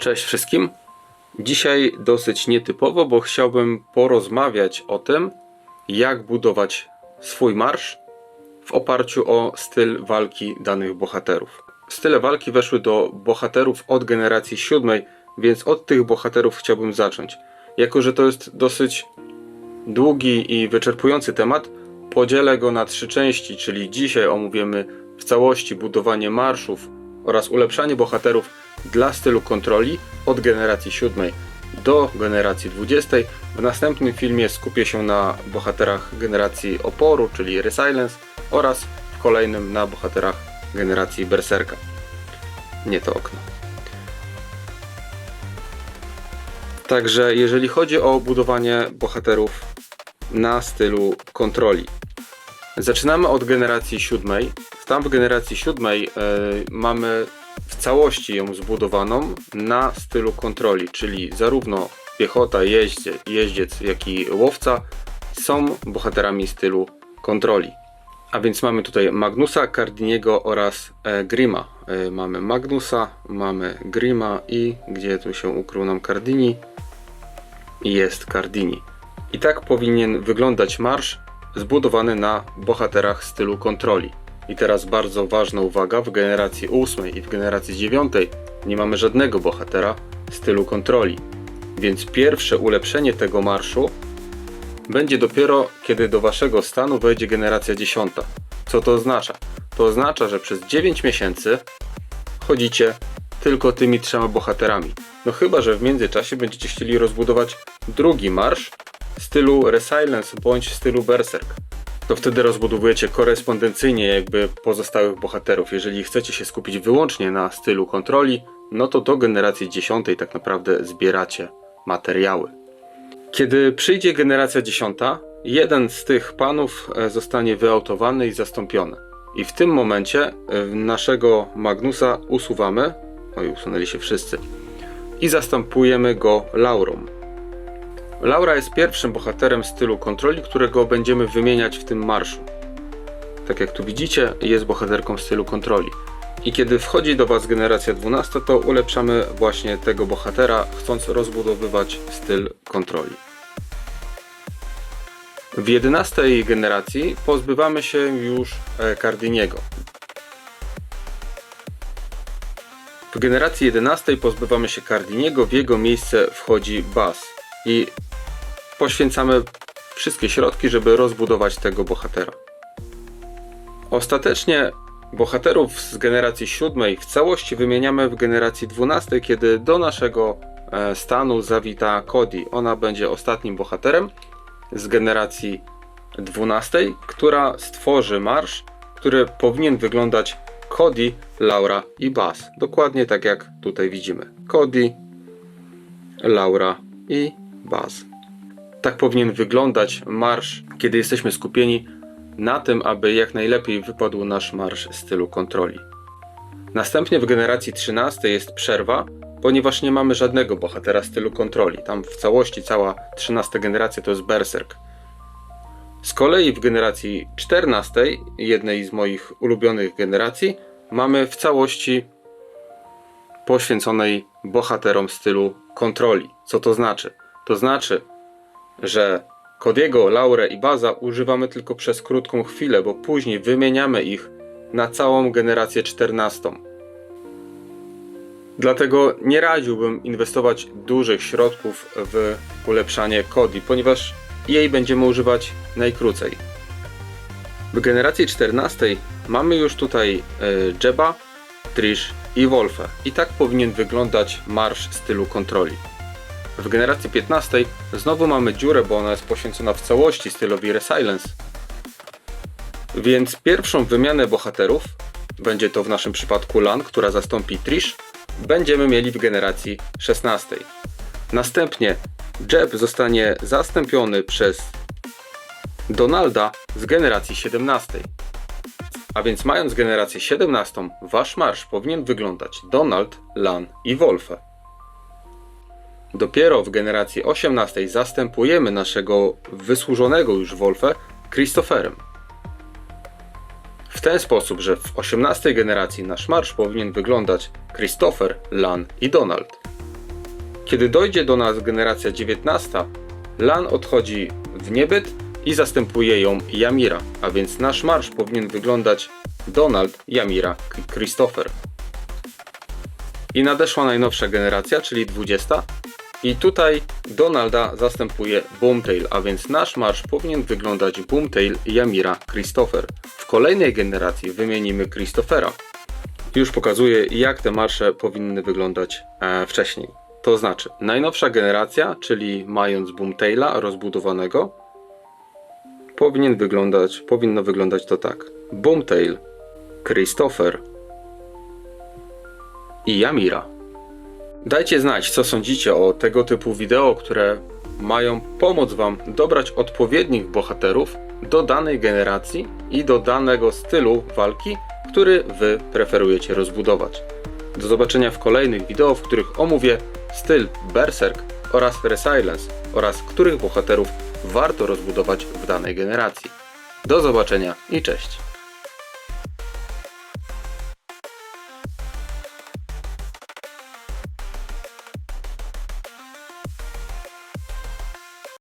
Cześć wszystkim. Dzisiaj dosyć nietypowo, bo chciałbym porozmawiać o tym, jak budować swój marsz w oparciu o styl walki danych bohaterów. Style walki weszły do bohaterów od generacji siódmej, więc od tych bohaterów chciałbym zacząć. Jako, że to jest dosyć długi i wyczerpujący temat, podzielę go na trzy części, czyli dzisiaj omówimy w całości budowanie marszów oraz ulepszanie bohaterów dla stylu kontroli od generacji 7 do generacji 20. W następnym filmie skupię się na bohaterach generacji oporu, czyli Resilience oraz w kolejnym na bohaterach generacji Berserka. Nie to okno. Także jeżeli chodzi o budowanie bohaterów na stylu kontroli. Zaczynamy od generacji siódmej. Tam w generacji siódmej e, mamy w całości ją zbudowaną na stylu kontroli, czyli zarówno piechota, jeździe, jeździec, jak i łowca są bohaterami stylu kontroli. A więc mamy tutaj Magnusa, Cardiniego oraz e, Grima. E, mamy Magnusa, mamy Grima i gdzie tu się ukrył nam Cardini? Jest Cardini. I tak powinien wyglądać marsz zbudowany na bohaterach stylu kontroli. I teraz bardzo ważna uwaga, w generacji 8 i w generacji 9 nie mamy żadnego bohatera stylu kontroli. Więc pierwsze ulepszenie tego marszu będzie dopiero kiedy do waszego stanu wejdzie generacja 10. Co to oznacza? To oznacza, że przez 9 miesięcy chodzicie tylko tymi trzema bohaterami. No chyba, że w międzyczasie będziecie chcieli rozbudować drugi marsz w stylu Resilience bądź w stylu Berserk to wtedy rozbudowujecie korespondencyjnie jakby pozostałych bohaterów. Jeżeli chcecie się skupić wyłącznie na stylu kontroli, no to do generacji 10 tak naprawdę zbieracie materiały. Kiedy przyjdzie generacja 10, jeden z tych panów e, zostanie wyautowany i zastąpiony. I w tym momencie e, naszego Magnusa usuwamy, oj usunęli się wszyscy, i zastępujemy go Laurą. Laura jest pierwszym bohaterem stylu kontroli, którego będziemy wymieniać w tym marszu. Tak jak tu widzicie, jest bohaterką stylu kontroli. I kiedy wchodzi do Was generacja 12, to ulepszamy właśnie tego bohatera, chcąc rozbudowywać styl kontroli. W 11 generacji pozbywamy się już e, Cardiniego. W generacji 11 pozbywamy się Cardiniego, w jego miejsce wchodzi Bas. I poświęcamy wszystkie środki, żeby rozbudować tego bohatera. Ostatecznie bohaterów z generacji 7 w całości wymieniamy w generacji 12, kiedy do naszego e, stanu zawita Cody. Ona będzie ostatnim bohaterem z generacji 12, która stworzy marsz, który powinien wyglądać Cody, Laura i Bas. Dokładnie tak jak tutaj widzimy. Cody, Laura i Baz. Tak powinien wyglądać marsz, kiedy jesteśmy skupieni na tym, aby jak najlepiej wypadł nasz marsz stylu kontroli. Następnie w generacji 13 jest przerwa, ponieważ nie mamy żadnego bohatera stylu kontroli. Tam w całości cała 13 generacja to jest Berserk. Z kolei w generacji 14, jednej z moich ulubionych generacji, mamy w całości poświęconej bohaterom stylu kontroli. Co to znaczy? To znaczy, że Kodiego, Laurę i Baza używamy tylko przez krótką chwilę, bo później wymieniamy ich na całą generację 14. Dlatego nie radziłbym inwestować dużych środków w ulepszanie Kodi, ponieważ jej będziemy używać najkrócej. W generacji 14 mamy już tutaj y, Jeba, Trish i Wolfę. I tak powinien wyglądać marsz stylu kontroli. W generacji 15 znowu mamy dziurę, bo ona jest poświęcona w całości stylowi Resilience. Więc pierwszą wymianę bohaterów, będzie to w naszym przypadku Lan, która zastąpi Trish, będziemy mieli w generacji 16. Następnie Jeb zostanie zastąpiony przez Donalda z generacji 17. A więc mając generację 17, wasz marsz powinien wyglądać Donald, Lan i Wolfe. Dopiero w generacji 18 zastępujemy naszego wysłużonego już Wolfę Christopherem. W ten sposób, że w 18 generacji nasz marsz powinien wyglądać Christopher, Lan i Donald. Kiedy dojdzie do nas generacja 19, Lan odchodzi w niebyt i zastępuje ją Yamira, a więc nasz marsz powinien wyglądać Donald, Yamira, K- Christopher. I nadeszła najnowsza generacja, czyli 20. I tutaj Donalda zastępuje Boomtail, a więc nasz marsz powinien wyglądać Boomtail, Yamira, Christopher. W kolejnej generacji wymienimy Christophera. Już pokazuję, jak te marsze powinny wyglądać e, wcześniej. To znaczy, najnowsza generacja, czyli mając Boomtaila rozbudowanego, powinien wyglądać, powinno wyglądać to tak. Boomtail, Christopher i Yamira. Dajcie znać, co sądzicie o tego typu wideo, które mają pomóc Wam dobrać odpowiednich bohaterów do danej generacji i do danego stylu walki, który Wy preferujecie rozbudować. Do zobaczenia w kolejnych wideo, w których omówię styl Berserk oraz Resilience oraz których bohaterów warto rozbudować w danej generacji. Do zobaczenia i cześć!